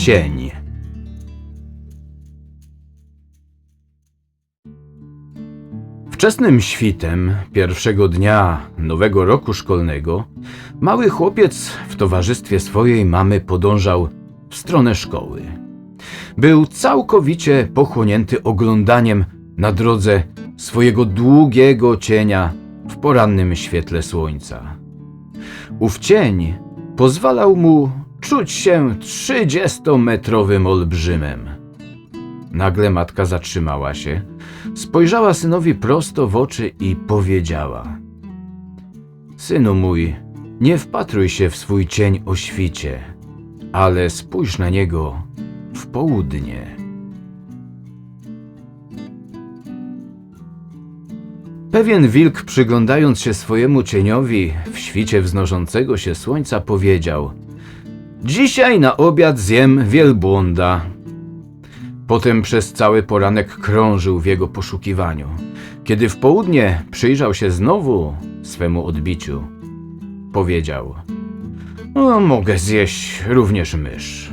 Cień. Wczesnym świtem pierwszego dnia nowego roku szkolnego mały chłopiec w towarzystwie swojej mamy podążał w stronę szkoły. Był całkowicie pochłonięty oglądaniem na drodze swojego długiego cienia w porannym świetle słońca. Ów cień pozwalał mu czuć się trzydziestometrowym olbrzymem. Nagle matka zatrzymała się, spojrzała synowi prosto w oczy i powiedziała: Synu mój, nie wpatruj się w swój cień o świcie, ale spójrz na niego w południe. Pewien wilk, przyglądając się swojemu cieniowi w świcie wznoszącego się słońca, powiedział: Dzisiaj na obiad zjem wielbłąda. Potem przez cały poranek krążył w jego poszukiwaniu. Kiedy w południe przyjrzał się znowu swemu odbiciu, powiedział: "O, Mogę zjeść również mysz.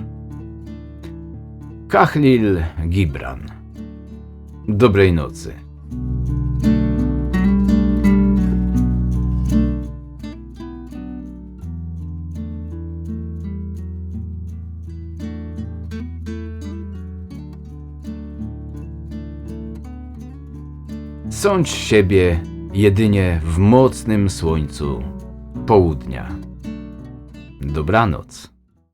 Kachlil Gibran. Dobrej nocy. Sądź siebie jedynie w mocnym słońcu południa. Dobranoc.